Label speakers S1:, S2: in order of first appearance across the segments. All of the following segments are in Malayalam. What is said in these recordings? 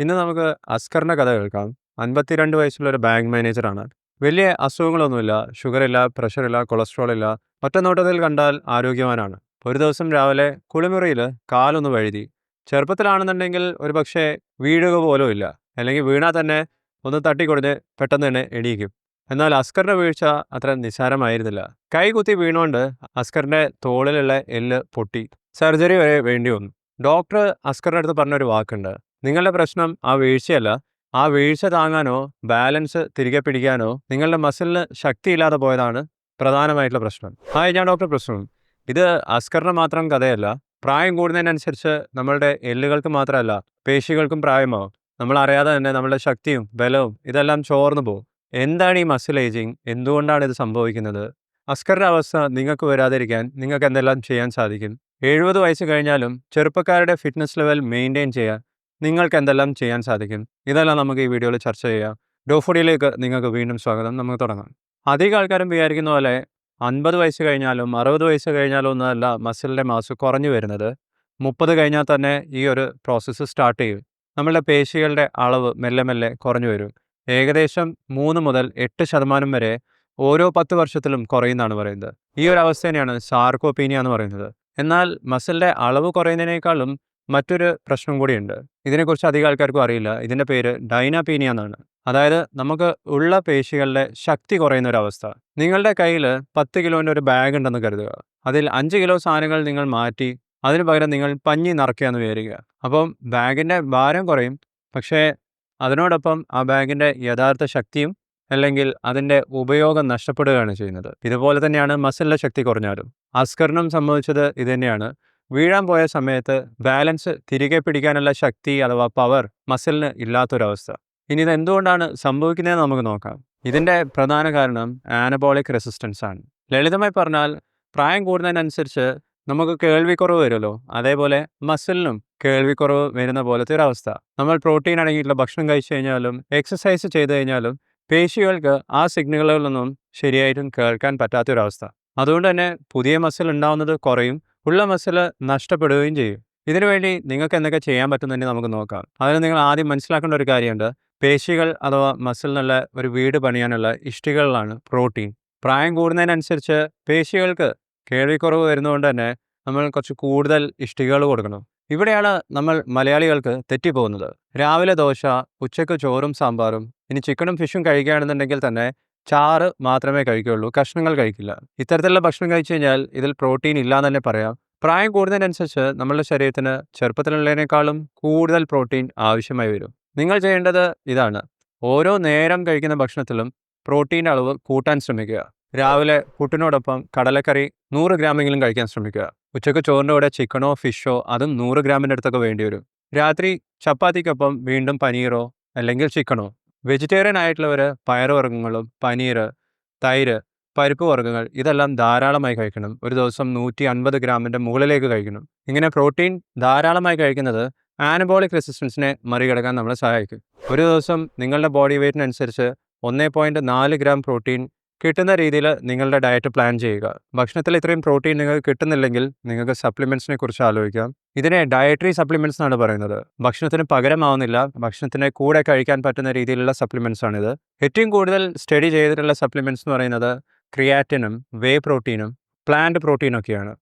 S1: ഇന്ന് നമുക്ക് അസ്കറിന്റെ കഥ കേൾക്കാം. അൻപത്തിരണ്ട് വയസ്സുള്ള ഒരു ബാങ്ക് മാനേജറാണ് വലിയ അസുഖങ്ങളൊന്നുമില്ല. ഷുഗറില്ല പ്രഷറില്ല കൊളസ്ട്രോൾ ഇല്ല ഒറ്റ നോട്ടത്തിൽ കണ്ടാൽ ആരോഗ്യവാനാണ്. ഒരു ദിവസം രാവിലെ കുളിമുറിയിൽ കാലൊന്ന് വഴുതി. ചെറുപ്പത്തിലാണെന്നുണ്ടെങ്കിൽ ഒരു പക്ഷേ വീഴുക പോലും ഇല്ല. അല്ലെങ്കിൽ വീണാൽ തന്നെ ഒന്ന് തട്ടിക്കൊടിഞ്ഞ് പെട്ടെന്ന് തന്നെ എണീക്കും. എന്നാൽ അസ്കറിന്റെ വീഴ്ച അത്ര നിസ്സാരമായിരുന്നില്ല. കൈ കുത്തി വീണുകൊണ്ട് അസ്കറിന്റെ തോളിലുള്ള എല്ല് പൊട്ടി. സർജറി വരെ വേണ്ടി വന്നു. ഡോക്ടർ അസ്കറിന്റെ അടുത്ത് പറഞ്ഞൊരു വാക്കുണ്ട്. നിങ്ങളുടെ പ്രശ്നം ആ വീഴ്ചയല്ല. ആ വീഴ്ച താങ്ങാനോ ബാലൻസ് തിരികെ പിടിക്കാനോ നിങ്ങളുടെ മസിലിന് ശക്തിയില്ലാതെ പോയതാണ് പ്രധാനമായിട്ടുള്ള പ്രശ്നം. ഹായ് ഞാൻ ഡോക്ടർ പ്രശ്നം ഇത് അസ്കറിന് മാത്രം കഥയല്ല. പ്രായം കൂടുന്നതിനനുസരിച്ച് നമ്മളുടെ എല്ലുകൾക്ക് മാത്രമല്ല പേശികൾക്കും പ്രായമാവും. നമ്മൾ അറിയാതെ തന്നെ നമ്മളുടെ ശക്തിയും ബലവും ഇതെല്ലാം ചോർന്നു പോകും. എന്താണ് ഈ മസിൽ ഏജിങ്? എന്തുകൊണ്ടാണ് ഇത് സംഭവിക്കുന്നത്? അസ്കറിന്റെ അവസ്ഥ നിങ്ങൾക്ക് വരാതിരിക്കാൻ നിങ്ങൾക്ക് എന്തെല്ലാം ചെയ്യാൻ സാധിക്കും? എഴുപത് വയസ്സ് കഴിഞ്ഞാലും ചെറുപ്പക്കാരുടെ ഫിറ്റ്നസ് ലെവൽ മെയിന്റെയിൻ ചെയ്യാൻ നിങ്ങൾക്ക് എന്തെല്ലാം ചെയ്യാൻ സാധിക്കും? ഇതെല്ലാം നമുക്ക് ഈ വീഡിയോയിൽ ചർച്ച ചെയ്യാം. ഡോഫുഡിയിലേക്ക് നിങ്ങൾക്ക് വീണ്ടും സ്വാഗതം. നമുക്ക് തുടങ്ങാം. അധികം ആൾക്കാരും വിചാരിക്കുന്ന പോലെ അൻപത് വയസ്സ് കഴിഞ്ഞാലും അറുപത് വയസ്സ് കഴിഞ്ഞാലും ഒന്നുമല്ല മസിലിന്റെ മാസ് കുറഞ്ഞു വരുന്നത്. മുപ്പത് കഴിഞ്ഞാൽ തന്നെ ഈ ഒരു പ്രോസസ്സ് സ്റ്റാർട്ട് ചെയ്യും. നമ്മളുടെ പേശികളുടെ അളവ് മെല്ലെ മെല്ലെ കുറഞ്ഞു വരും. ഏകദേശം മൂന്ന് മുതൽ എട്ട് ശതമാനം വരെ ഓരോ പത്ത് വർഷത്തിലും കുറയുന്നതാണ് പറയുന്നത്. ഈ ഒരു അവസ്ഥ തന്നെയാണ് സാർക്കോപീനിയ എന്ന് പറയുന്നത്. എന്നാൽ മസിലിന്റെ അളവ് കുറയുന്നതിനേക്കാളും മറ്റൊരു പ്രശ്നം കൂടിയുണ്ട്. ഇതിനെക്കുറിച്ച് അധികം ആൾക്കാർക്കും അറിയില്ല. ഇതിന്റെ പേര് ഡൈനാപീനിയ എന്നാണ്. അതായത് നമുക്ക് ഉള്ള പേശികളുടെ ശക്തി കുറയുന്ന ഒരു അവസ്ഥ. നിങ്ങളുടെ കയ്യിൽ പത്ത് കിലോന്റെ ഒരു ബാഗ് ഉണ്ടെന്ന് കരുതുക. അതിൽ അഞ്ച് കിലോ സാധനങ്ങൾ നിങ്ങൾ മാറ്റി അതിന് പകരം നിങ്ങൾ പഞ്ഞി നിറയ്ക്കുകയെന്ന് വിചാരിക്കുക. അപ്പം ബാഗിന്റെ ഭാരം കുറയും. പക്ഷേ അതിനോടൊപ്പം ആ ബാഗിന്റെ യഥാർത്ഥ ശക്തിയും അല്ലെങ്കിൽ അതിന്റെ ഉപയോഗം നഷ്ടപ്പെടുകയാണ് ചെയ്യുന്നത്. ഇതുപോലെ തന്നെയാണ് മസിലിന്റെ ശക്തി കുറഞ്ഞാലും. അസ്കറിനും സംഭവിച്ചത് ഇതുതന്നെയാണ് വീഴാൻ പോയ സമയത്ത് ബാലൻസ് തിരികെ പിടിക്കാനുള്ള ശക്തി അഥവാ പവർ മസിലിന് ഇല്ലാത്തൊരവസ്ഥ. ഇനി ഇത് എന്തുകൊണ്ടാണ് സംഭവിക്കുന്നതെന്ന് നമുക്ക് നോക്കാം. ഇതിന്റെ പ്രധാന കാരണം ആനബോളിക് റെസിസ്റ്റൻസ് ആണ്. ലളിതമായി പറഞ്ഞാൽ പ്രായം കൂടുന്നതിനനുസരിച്ച് നമുക്ക് കേൾവിക്കുറവ് വരുമല്ലോ. അതേപോലെ മസിലിനും കേൾവിക്കുറവ് വരുന്ന പോലത്തെ ഒരു അവസ്ഥ. നമ്മൾ പ്രോട്ടീൻ അടങ്ങിയിട്ടുള്ള ഭക്ഷണം കഴിച്ചു കഴിഞ്ഞാലും എക്സസൈസ് ചെയ്തു കഴിഞ്ഞാലും പേശികൾക്ക് ആ സിഗ്നലുകളൊന്നും ശരിയായിട്ടും കേൾക്കാൻ പറ്റാത്തൊരവസ്ഥ. അതുകൊണ്ട് തന്നെ പുതിയ മസിൽ ഉണ്ടാവുന്നത് കുറയും ഉള്ള മസിൽ നഷ്ടപ്പെടുകയും ചെയ്യും. ഇതിനുവേണ്ടി നിങ്ങൾക്ക് എന്തൊക്കെ ചെയ്യാൻ പറ്റുന്നതിന് നമുക്ക് നോക്കാം. അതിന് നിങ്ങൾ ആദ്യം മനസ്സിലാക്കേണ്ട ഒരു കാര്യമുണ്ട്. പേശികൾ അഥവാ മസിലിനുള്ള ഒരു വീട് പണിയാനുള്ള ഇഷ്ടികളിലാണ് പ്രോട്ടീൻ. പ്രായം കൂടുന്നതിനനുസരിച്ച് പേശികൾക്ക് കേൾവിക്കുറവ് വരുന്നതുകൊണ്ട് തന്നെ നമ്മൾ കുറച്ച് കൂടുതൽ ഇഷ്ടികകൾ കൊടുക്കണം. ഇവിടെയാണ് നമ്മൾ മലയാളികൾക്ക് തെറ്റിപ്പോകുന്നത്. രാവിലെ ദോശ ഉച്ചയ്ക്ക് ചോറും സാമ്പാറും ഇനി ചിക്കനും ഫിഷും കഴിക്കുകയാണെന്നുണ്ടെങ്കിൽ തന്നെ ചാറ് മാത്രമേ കഴിക്കുകയുള്ളൂ കഷ്ണങ്ങൾ കഴിക്കില്ല. ഇത്തരത്തിലുള്ള ഭക്ഷണം കഴിച്ചു കഴിഞ്ഞാൽ ഇതിൽ പ്രോട്ടീൻ ഇല്ല എന്ന് തന്നെ പറയാം. പ്രായം കൂടുന്നതിനനുസരിച്ച് നമ്മളുടെ ശരീരത്തിന് ചെറുപ്പത്തിലുള്ളതിനേക്കാളും കൂടുതൽ പ്രോട്ടീൻ ആവശ്യമായി വരും. നിങ്ങൾ ചെയ്യേണ്ടത് ഇതാണ്. ഓരോ നേരം കഴിക്കുന്ന ഭക്ഷണത്തിലും പ്രോട്ടീന്റെ അളവ് കൂട്ടാൻ ശ്രമിക്കുക. രാവിലെ പുട്ടിനോടൊപ്പം കടലക്കറി നൂറ് ഗ്രാമെങ്കിലും കഴിക്കാൻ ശ്രമിക്കുക. ഉച്ചയ്ക്ക് ചോറിന്റെ കൂടെ ചിക്കനോ ഫിഷോ അതും നൂറ് ഗ്രാമിന്റെ അടുത്തൊക്കെ വേണ്ടി വരും രാത്രി ചപ്പാത്തിക്കൊപ്പം വീണ്ടും പനീറോ അല്ലെങ്കിൽ ചിക്കനോ വെജിറ്റേറിയൻ ആയിട്ടുള്ളവർ പയറുവർഗങ്ങളും പനീർ തൈര് പരിപ്പ് വർഗങ്ങൾ ഇതെല്ലാം ധാരാളമായി കഴിക്കണം. ഒരു ദിവസം നൂറ്റി അൻപത് ഗ്രാമിന്റെ മുകളിലേക്ക് കഴിക്കണം. ഇങ്ങനെ പ്രോട്ടീൻ ധാരാളമായി കഴിക്കുന്നത് ആനബോളിക് റെസിസ്റ്റൻസിനെ മറികടക്കാൻ നമ്മളെ സഹായിക്കും. ഒരു ദിവസം നിങ്ങളുടെ ബോഡി വെയ്റ്റിനനുസരിച്ച് ഒന്നേ പോയിന്റ് നാല് ഗ്രാം പ്രോട്ടീൻ കിട്ടുന്ന രീതിയിൽ നിങ്ങളുടെ ഡയറ്റ് പ്ലാൻ ചെയ്യുക. ഭക്ഷണത്തിൽ ഇത്രയും പ്രോട്ടീൻ നിങ്ങൾക്ക് കിട്ടുന്നില്ലെങ്കിൽ നിങ്ങൾക്ക് സപ്ലിമെന്റ്സിനെ കുറിച്ച് ആലോചിക്കാം. ഇതിനെ ഡയറ്ററി സപ്ലിമെന്റ്സ് എന്നാണ് പറയുന്നത്. ഭക്ഷണത്തിന് പകരമാവുന്നില്ല. ഭക്ഷണത്തിന് കൂടെ കഴിക്കാൻ പറ്റുന്ന രീതിയിലുള്ള സപ്ലിമെന്റ്സ് ആണിത്. ഏറ്റവും കൂടുതൽ സ്റ്റഡി ചെയ്തിട്ടുള്ള സപ്ലിമെന്റ്സ് എന്ന് പറയുന്നത് ക്രിയാറ്റിനും വേ പ്രോട്ടീനും പ്ലാന്റ് പ്രോട്ടീനൊക്കെയാണ്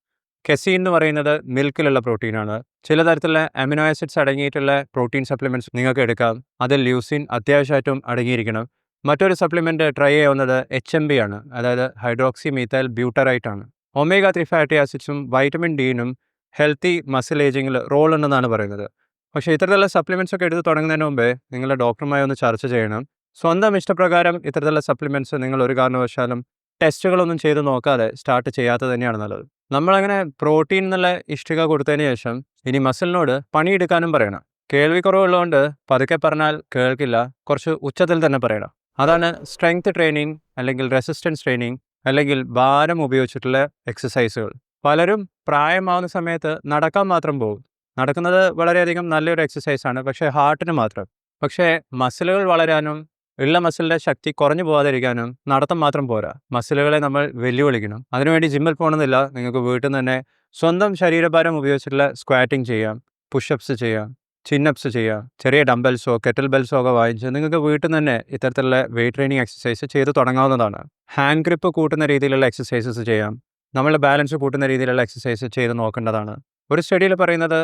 S1: കെസീൻ എന്ന് പറയുന്നത് മിൽക്കിലുള്ള പ്രോട്ടീനാണ് ചില തരത്തിലുള്ള അമിനോ ആസിഡ്സ് അടങ്ങിയിട്ടുള്ള പ്രോട്ടീൻ സപ്ലിമെന്റ്സ് നിങ്ങൾക്ക് എടുക്കാം. അതിൽ ല്യൂസിൻ അത്യാവശ്യമായിട്ടും അടങ്ങിയിരിക്കണം. മറ്റൊരു സപ്ലിമെന്റ് ട്രൈ ചെയ്യാവുന്നത് എച്ച് എം ബി ആണ്. അതായത് ഹൈഡ്രോക്സി മീത്തൈൽ ബ്യൂട്ടറൈറ്റ് ആണ് ഒമേഗ ത്രീ ഫാറ്റി ആസിഡ്സും വൈറ്റമിൻ ഡിനും ഹെൽത്തി മസിൽ ഏജിങ്ങിൽ റോൾ ഉണ്ടെന്നാണ് പറയുന്നത്. പക്ഷേ ഇത്തരത്തിലുള്ള സപ്ലിമെന്റ്സ് ഒക്കെ എടുത്ത് തുടങ്ങുന്നതിന് മുമ്പേ നിങ്ങളുടെ ഡോക്ടറുമായി ഒന്ന് ചർച്ച ചെയ്യണം. സ്വന്തം ഇഷ്ടപ്രകാരം ഇത്തരത്തിലുള്ള സപ്ലിമെന്റ്സ് നിങ്ങൾ ഒരു കാരണവശാലും ടെസ്റ്റുകളൊന്നും ചെയ്ത് നോക്കാതെ സ്റ്റാർട്ട് ചെയ്യാത്തത് തന്നെയാണ് നല്ലത്. നമ്മളങ്ങനെ പ്രോട്ടീൻ എന്നുള്ള ഇഷ്ടിക കൊടുത്തതിന് ശേഷം ഇനി മസിലിനോട് പണിയെടുക്കാനും പറയണം. കേൾവിക്കുറവുള്ളതുകൊണ്ട് പതുക്കെ പറഞ്ഞാൽ കേൾക്കില്ല. കുറച്ച് ഉച്ചത്തിൽ തന്നെ പറയണം. അതാണ് സ്ട്രെങ്ത് ട്രെയിനിങ് അല്ലെങ്കിൽ റെസിസ്റ്റൻസ് ട്രെയിനിങ് അല്ലെങ്കിൽ ഭാരം ഉപയോഗിച്ചിട്ടുള്ള എക്സസൈസുകൾ പലരും പ്രായമാവുന്ന സമയത്ത് നടക്കാൻ മാത്രം പോകും. നടക്കുന്നത് വളരെയധികം നല്ലൊരു എക്സസൈസാണ് പക്ഷേ ഹാർട്ടിന് മാത്രം. പക്ഷേ മസിലുകൾ വളരാനും ഉള്ള മസിലിന്റെ ശക്തി കുറഞ്ഞു പോകാതിരിക്കാനും നടത്തം മാത്രം പോരാ. മസിലുകളെ നമ്മൾ വെല്ലുവിളിക്കണം. അതിനുവേണ്ടി ജിമ്മിൽ പോകണമെന്നില്ല നിങ്ങൾക്ക് വീട്ടിൽ നിന്ന് തന്നെ സ്വന്തം ശരീരഭാരം ഉപയോഗിച്ചിട്ടുള്ള സ്ക്വാറ്റിംഗ് ചെയ്യാം പുഷപ്സ് ചെയ്യാം ചിന്നപ്സ് ചെയ്യുക ചെറിയ ഡംബൽസോ കെറ്റൽ ബെൽസോ ഒക്കെ വാങ്ങിച്ച് നിങ്ങൾക്ക് വീട്ടിൽ തന്നെ ഇത്തരത്തിലുള്ള വെയിറ്റ് ട്രെയിനിങ് എക്സസൈസ് ചെയ്ത് തുടങ്ങാവുന്നതാണ്. ഹാൻഡ് ഗ്രിപ്പ് കൂട്ടുന്ന രീതിയിലുള്ള എക്സസൈസസ് ചെയ്യാം. നമ്മളുടെ ബാലൻസ് കൂട്ടുന്ന രീതിയിലുള്ള എക്സസൈസ് ചെയ്ത് നോക്കേണ്ടതാണ്. ഒരു സ്റ്റഡിയിൽ പറയുന്നത്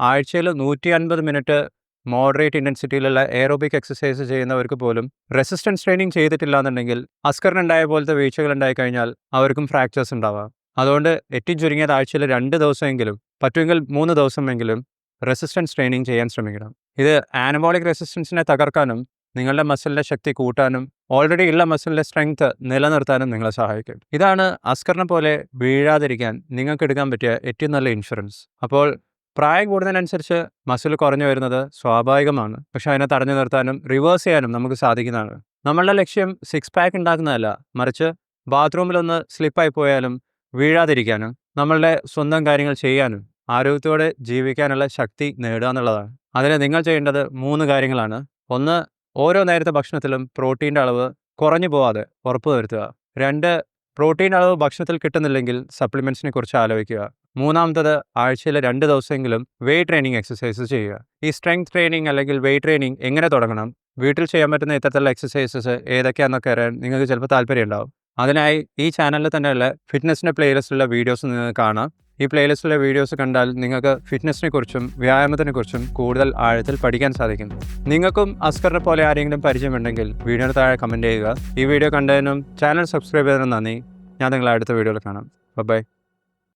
S1: ആഴ്ചയിൽ നൂറ്റി അൻപത് മിനിറ്റ് മോഡറേറ്റ് ഇന്റൻസിറ്റിയിലുള്ള എയറോബിക് എക്സസൈസ് ചെയ്യുന്നവർക്ക് പോലും റെസിസ്റ്റൻസ് ട്രെയിനിങ് ചെയ്തിട്ടില്ല എന്നുണ്ടെങ്കിൽ അസ്കറിനുണ്ടായ പോലത്തെ വീഴ്ചകൾ ഉണ്ടായി കഴിഞ്ഞാൽ അവർക്കും ഫ്രാക്ചേഴ്സ് ഉണ്ടാവാം. അതുകൊണ്ട് ഏറ്റവും ചുരുങ്ങിയത് ആഴ്ചയിൽ രണ്ട് ദിവസമെങ്കിലും പറ്റുമെങ്കിൽ മൂന്ന് ദിവസമെങ്കിലും റെസിസ്റ്റൻസ് ട്രെയിനിങ് ചെയ്യാൻ ശ്രമിക്കണം. ഇത് ആനബോളിക് റെസിസ്റ്റൻസിനെ തകർക്കാനും നിങ്ങളുടെ മസിലിന്റെ ശക്തി കൂട്ടാനും ഓൾറെഡി ഉള്ള മസിലിന്റെ സ്ട്രെങ്ത് നിലനിർത്താനും നിങ്ങളെ സഹായിക്കും. ഇതാണ് അസ്കറിനെ പോലെ വീഴാതിരിക്കാൻ നിങ്ങൾക്ക് എടുക്കാൻ പറ്റിയ ഏറ്റവും നല്ല ഇൻഷുറൻസ് അപ്പോൾ പ്രായം കൂടുന്നതിനനുസരിച്ച് മസിൽ കുറഞ്ഞു വരുന്നത് സ്വാഭാവികമാണ്. പക്ഷേ അതിനെ തടഞ്ഞു നിർത്താനും റിവേഴ്സ് ചെയ്യാനും നമുക്ക് സാധിക്കുന്നതാണ്. നമ്മളുടെ ലക്ഷ്യം സിക്സ് പാക്ക് ഉണ്ടാക്കുന്നതല്ല. മറിച്ച് ബാത്റൂമിലൊന്ന് സ്ലിപ്പായി പോയാലും വീഴാതിരിക്കാനും നമ്മളുടെ സ്വന്തം കാര്യങ്ങൾ ചെയ്യാനും ആരോഗ്യത്തോടെ ജീവിക്കാനുള്ള ശക്തി നേടുക എന്നുള്ളതാണ്. അതിന് നിങ്ങൾ ചെയ്യേണ്ടത് മൂന്ന് കാര്യങ്ങളാണ്. ഒന്ന് ഓരോ നേരത്തെ ഭക്ഷണത്തിലും പ്രോട്ടീന്റെ അളവ് കുറഞ്ഞു പോവാതെ ഉറപ്പ് വരുത്തുക. രണ്ട് പ്രോട്ടീൻ അളവ് ഭക്ഷണത്തിൽ കിട്ടുന്നില്ലെങ്കിൽ സപ്ലിമെന്റ്സിനെ കുറിച്ച് ആലോചിക്കുക. മൂന്നാമത്തത് ആഴ്ചയിൽ രണ്ട് ദിവസമെങ്കിലും വെയിറ്റ് ട്രെയിനിങ് എക്സസൈസ് ചെയ്യുക. ഈ സ്ട്രെങ്ത് ട്രെയിനിങ് അല്ലെങ്കിൽ വെയിറ്റ് ട്രെയിനിങ് എങ്ങനെ തുടങ്ങണം? വീട്ടിൽ ചെയ്യാൻ പറ്റുന്ന ഇത്തരത്തിലുള്ള എക്സസൈസസ് ഏതൊക്കെയാണെന്നൊക്കെ അറിയാൻ നിങ്ങൾക്ക് ചിലപ്പോൾ താല്പര്യം ഉണ്ടാവും അതിനായി ഈ ചാനലിൽ തന്നെയുള്ള ഫിറ്റ്നസിന്റെ പ്ലേലിസ്റ്റിലുള്ള വീഡിയോസ് നിങ്ങൾക്ക് കാണാം. ഈ പ്ലേലിസ്റ്റിലെ വീഡിയോസ് കണ്ടാൽ നിങ്ങൾക്ക് ഫിറ്റ്നസിനെ കുറിച്ചും വ്യായാമത്തിനെ കുറിച്ചും കൂടുതൽ ആഴത്തിൽ പഠിക്കാൻ സാധിക്കും. നിങ്ങൾക്കും അസ്കറിനെ പോലെ ആരെങ്കിലും പരിചയമുണ്ടെങ്കിൽ വീഡിയോയുടെ താഴെ കമന്റ് ചെയ്യുക. ഈ വീഡിയോ കണ്ടതിനും ചാനൽ സബ്സ്ക്രൈബ് ചെയ്തതിനും നന്ദി. ഞാൻ നിങ്ങളെ അടുത്ത വീഡിയോയിൽ കാണാം. ബൈ